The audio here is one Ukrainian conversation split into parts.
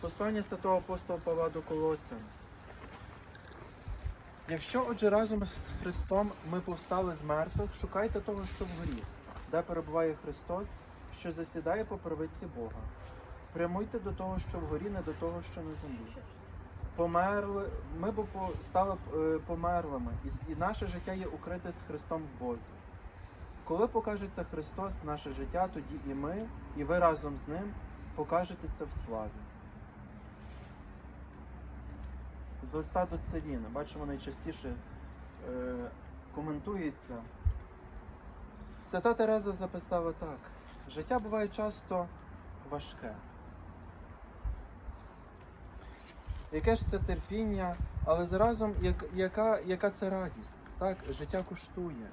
послання святого апостола Павла до Колосян. Якщо отже разом з Христом ми повстали з мертвих, шукайте того, що вгорі, де перебуває Христос, що засідає по правиці Бога. Прямуйте до того, що вгорі, не до того, що на землі. Померли, ми б стали е, померлими, і наше життя є укрите з Христом в Бозі. Коли покажеться Христос, наше життя, тоді і ми, і ви разом з ним покажетеся в славі. З листа до Целіна, бачимо, найчастіше е, коментується. Свята Тереза записала так: життя буває часто важке. Яке ж це терпіння, але заразом як, яка, яка це радість? Так, життя коштує.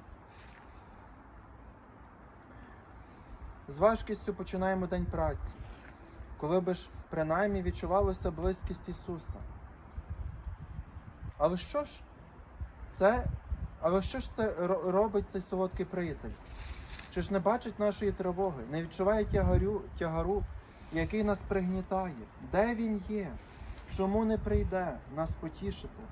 З важкістю починаємо день праці, коли би ж принаймні відчувалося близькість Ісуса. Але що ж це, але що ж це робить цей солодкий приятель? Чи ж не бачить нашої тривоги, не відчуває тягарю, тягару, який нас пригнітає? Де він є? Чому не прийде нас потішити?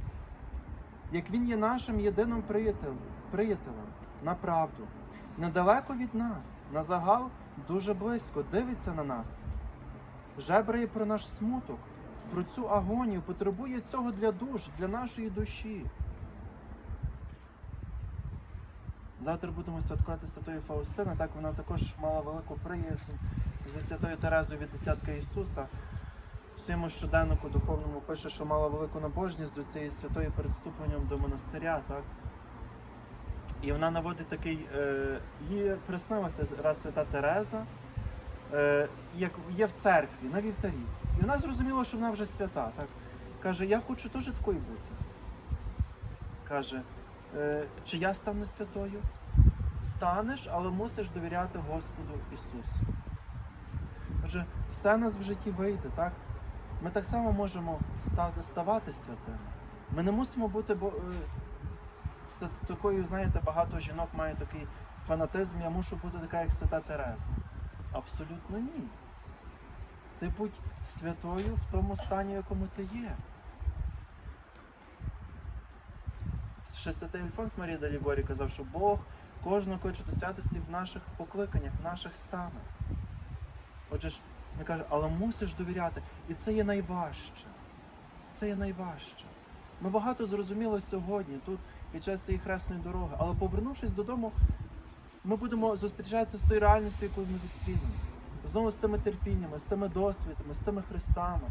Як він є нашим єдиним приятелем, приятелем на правду, недалеко від нас, на загал дуже близько, дивиться на нас, жебрає про наш смуток, про цю агонію, потребує цього для душ, для нашої душі. Завтра будемо святкувати Святої Фаустини. Так вона також мала велику приязнь зі Святою Терезою від дитятка Ісуса. В своєму щоденнику духовному пише, що мала велику набожність до цієї святої перед вступленням до монастиря. Так? І вона наводить такий, е, їй приснилася раз свята Тереза, е, як є в церкві на вівтарі. І вона зрозуміла, що вона вже свята. Так? Каже, я хочу теж такою бути. Каже, е, чи я стану святою? Станеш, але мусиш довіряти Господу Ісусу. Отже, все нас в житті вийде, так? Ми так само можемо ставати святими. Ми не мусимо бути бо, е, такою, знаєте, багато жінок має такий фанатизм, я мушу бути така, як свята Тереза. Абсолютно ні. Ти будь святою в тому стані, в якому ти є. Ще святий Альфонс Марія Далігорі казав, що Бог кожного кличе до святості в наших покликаннях, в наших станах. Отже він каже, але мусиш довіряти. І це є найважче. Це є найважче. Ми багато зрозуміли сьогодні, тут під час цієї хресної дороги, але повернувшись додому, ми будемо зустрічатися з тою реальністю, яку ми зустрінемо. Знову з тими терпіннями, з тими досвідами, з тими хрестами.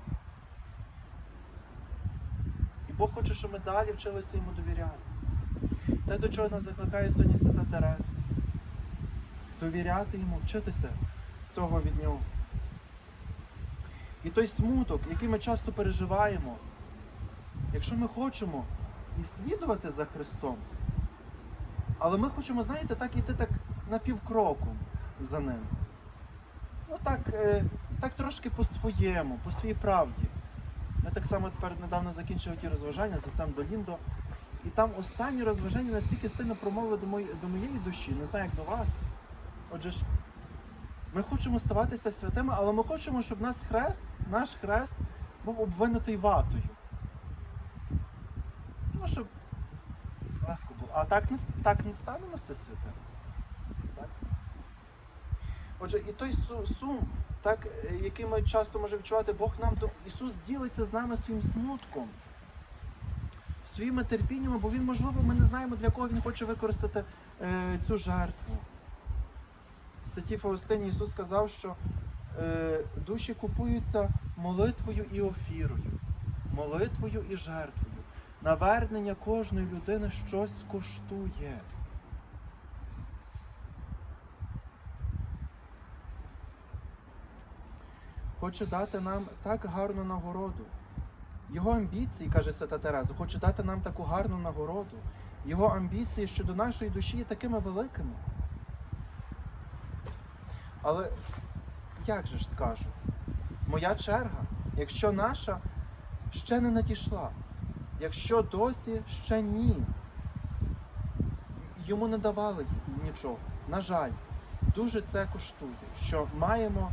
І Бог хоче, щоб ми далі вчилися йому довіряти. Те, до чого нас закликає сьогодні Свята Тереза. Довіряти йому, вчитися цього від нього. І той смуток, який ми часто переживаємо, якщо ми хочемо і слідувати за Христом, але ми хочемо, знаєте, так іти так напівкроком за ним. Ну так, е, так трошки по-своєму, по своїй правді. Ми так само тепер недавно закінчили ті розважання з отцем Доліндо. І там останні розважання настільки сильно промовили до, мої, до моєї душі, не знаю, як до вас. Отже ж, ми хочемо ставатися святими, але ми хочемо, щоб наш хрест, наш хрест був обвинутий ватою. Ну, щоб легко було. А так не, так не станемо все. Отже, і той сум, так, е, який ми часто можемо відчувати, Бог нам Ісус ділиться з нами своїм смутком, своїми терпіннями, бо Він, можливо, ми не знаємо, для кого Він хоче використати е, цю жертву. Святій Фаустині Ісус сказав, що е, душі купуються молитвою і офірою, молитвою і жертвою. Навернення кожної людини щось коштує. Хоче дати нам так гарну нагороду. Його амбіції, каже Свята Тереза, хоче дати нам таку гарну нагороду. Його амбіції щодо нашої душі є такими великими. Але як же ж скажу? Моя черга, якщо наша ще не надійшла, якщо досі ще ні, йому не давали нічого. На жаль, дуже це коштує, що маємо